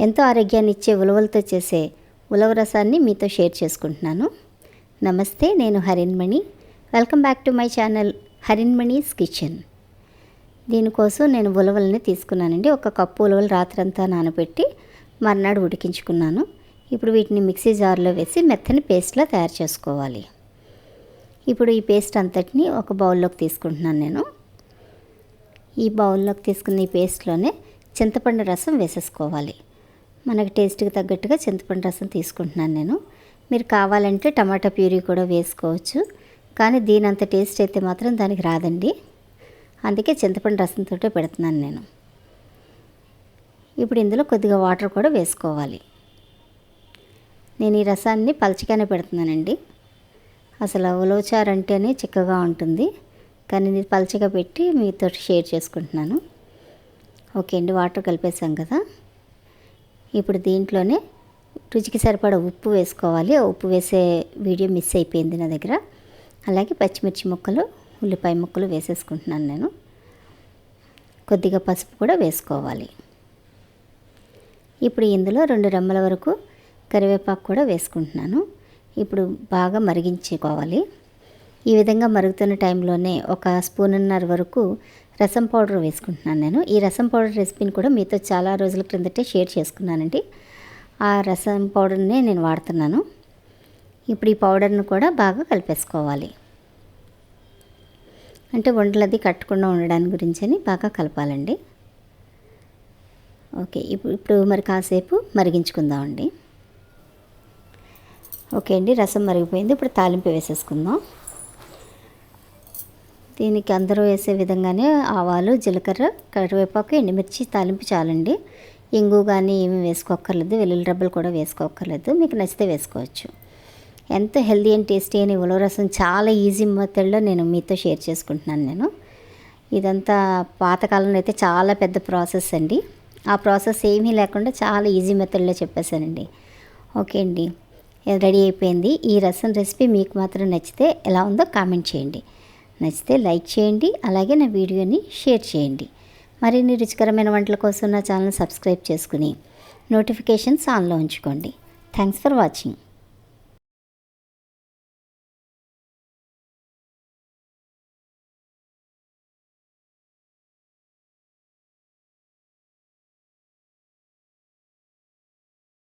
ఎంతో ఆరోగ్యాన్ని ఇచ్చే ఉలవలతో చేసే ఉలవ రసాన్ని మీతో షేర్ చేసుకుంటున్నాను. నమస్తే నేను Harinmani welcome back to my channel Harinmani's kitchen దీనికోసం నేను ఉలవల్ని తీసుకున్నానండి. ఒక కప్పు ఉలవలు రాత్రంతా నానబెట్టి మర్నాడు ఉడికించుకున్నాను. ఇప్పుడు వీటిని మిక్సీ జార్లో వేసి మెత్తని పేస్ట్లా తయారు చేసుకోవాలి. ఇప్పుడు ఈ పేస్ట్ అంతటిని ఒక బౌల్లోకి తీసుకుంటున్నాను నేను. ఈ బౌల్లోకి తీసుకున్న ఈ పేస్ట్లోనే చింతపండు రసం వేసేసుకోవాలి. మనకి టేస్ట్కి తగ్గట్టుగా చింతపండు రసం తీసుకుంటున్నాను నేను. మీరు కావాలంటే టమాటా ప్యూరీ కూడా వేసుకోవచ్చు. కానీ దీని అంత టేస్ట్ అయితే మాత్రం దానికి రాదండి. అందుకే చింతపండు రసంతో పెడుతున్నాను నేను. ఇప్పుడు ఇందులో కొద్దిగా వాటర్ కూడా వేసుకోవాలి. నేను ఈ రసాన్ని పలచగానే పెడుతున్నానండి. అసలు ఉలవచారు అంటేనే చిక్కగా ఉంటుంది. కానీ ఇది పలచగా పెట్టి మీతో షేర్ చేసుకుంటున్నాను. ఓకే అండి వాటర్ కలిపేసాం కదా. ఇప్పుడు దీంట్లోనే రుచికి సరిపడా ఉప్పు వేసుకోవాలి. ఆ ఉప్పు వేసే వీడియో మిస్ అయిపోయింది నా దగ్గర. అలాగే పచ్చిమిర్చి ముక్కలు ఉల్లిపాయ ముక్కలు వేసేసుకుంటున్నాను నేను. కొద్దిగా పసుపు కూడా వేసుకోవాలి. ఇప్పుడు ఇందులో రెండు రెమ్మల వరకు కరివేపాకు కూడా వేసుకుంటున్నాను. ఇప్పుడు బాగా మరిగించుకోవాలి. ఈ విధంగా మరుగుతున్న టైంలోనే ఒక స్పూన్నర వరకు రసం పౌడర్ వేసుకుంటున్నాను నేను. ఈ రసం పౌడర్ రెసిపీని కూడా మీతో చాలా రోజుల క్రిందటే షేర్ చేసుకున్నానండి. ఆ రసం పౌడర్నే నేను వాడుతున్నాను. ఇప్పుడు ఈ పౌడర్ను కూడా బాగా కలిపేసుకోవాలి. అంటే వంటలది కట్టకుండా ఉండడానికి గురించి అని బాగా కలపాలండి. ఓకే ఇప్పుడు ఇప్పుడు మరి కాసేపు మరిగించుకుందామండి. ఓకే అండి రసం మరిగిపోయింది. ఇప్పుడు తాలింపు వేసేసుకుందాం. దీనికి అందరూ వేసే విధంగానే ఆవాలు జీలకర్ర కరివేపాకు ఎండుమిర్చి తాలింపు చాలండి. ఇంగు కానీ ఏమి వేసుకోక్కర్లేదు. వెల్లుల్లి రబ్బలు కూడా వేసుకోక్కర్లేదు. మీకు నచ్చితే వేసుకోవచ్చు. ఎంత హెల్దీ అండ్ టేస్టీ అని ఉలవ రసం చాలా ఈజీ మెథడ్లో నేను మీతో షేర్ చేసుకుంటున్నాను నేను. ఇదంతా పాతకాలంలో అయితే చాలా పెద్ద ప్రాసెస్ అండి. ఆ ప్రాసెస్ ఏమీ లేకుండా చాలా ఈజీ మెథడ్లో చెప్పేశానండి. ఓకే అండి. రెడీ అయిపోయింది. ఈ రసం రెసిపీ మీకు మాత్రం నచ్చితే ఎలా ఉందో కామెంట్ చేయండి. నచ్చితే లైక్ చేయండి అలాగే నా వీడియోని షేర్ చేయండి. మరిన్ని రుచికరమైన వంటల కోసం నా ఛానల్ సబ్స్క్రైబ్ చేసుకుని నోటిఫికేషన్స్ ఆన్లో ఉంచుకోండి. Thanks for watching.